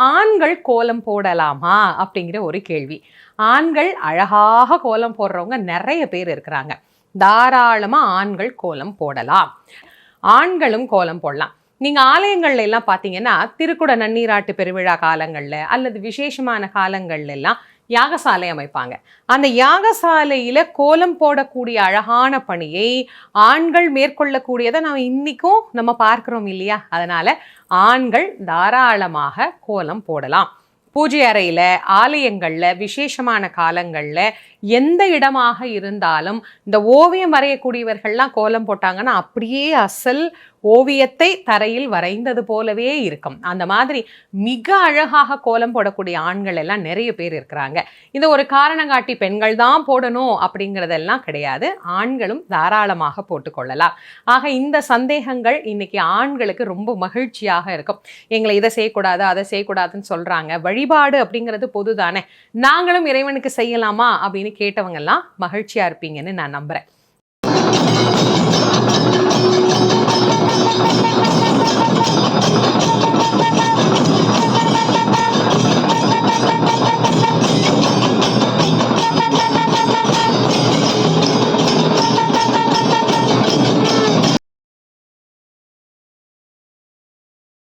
ஆண்கள் கோலம் போடலாமா அப்படிங்கிற ஒரு கேள்வி. ஆண்கள் அழகாக கோலம் போடுறவங்க நிறைய பேர் இருக்கிறாங்க. தாராளமா ஆண்கள் கோலம் போடலாம். ஆண்களும் கோலம் போடலாம். நீங்க ஆலயங்கள்ல எல்லாம் பாத்தீங்கன்னா திருக்குட நன்னீராட்டு பெருவிழா காலங்கள்ல அல்லது விசேஷமான காலங்கள்ல எல்லாம் யாகசாலை அமைப்பாங்க. அந்த யாகசாலையில் கோலம் போடக்கூடிய அழகான பணியை ஆண்கள் மேற்கொள்ளக்கூடியதை நம்ம இன்னைக்கும் நம்ம பார்க்கிறோம் இல்லையா? அதனால ஆண்கள் தாராளமாக கோலம் போடலாம். பூஜை அறையில ஆலயங்கள்ல விசேஷமான காலங்கள்ல எந்த இடமாக இருந்தாலும் இந்த ஓவியம் வரையக்கூடியவர்கள்லாம் கோலம் போட்டாங்கன்னா அப்படியே அசல் ஓவியத்தை தரையில் வரைந்தது போலவே இருக்கும். அந்த மாதிரி மிக அழகாக கோலம் போடக்கூடிய ஆண்கள் எல்லாம் நிறைய பேர் இருக்கிறாங்க. இந்த ஒரு காரணம் காட்டி பெண்கள் தான் போடணும் அப்படிங்கிறதெல்லாம் கிடையாது. ஆண்களும் தாராளமாக போட்டுக்கொள்ளலாம். ஆக இந்த சந்தேகங்கள் இன்னைக்கு ஆண்களுக்கு ரொம்ப மகிழ்ச்சியாக இருக்கும். எங்களை இதை செய்யக்கூடாது அதை செய்யக்கூடாதுன்னு சொல்றாங்க. வழிபாடு அப்படிங்கிறது பொதுதானே. நாங்களும் இறைவனுக்கு செய்யலாமா அப்படின்னு கேட்டவங்க எல்லாம் மகிழ்ச்சியா இருப்பீங்கன்னு நான் நம்புறேன்.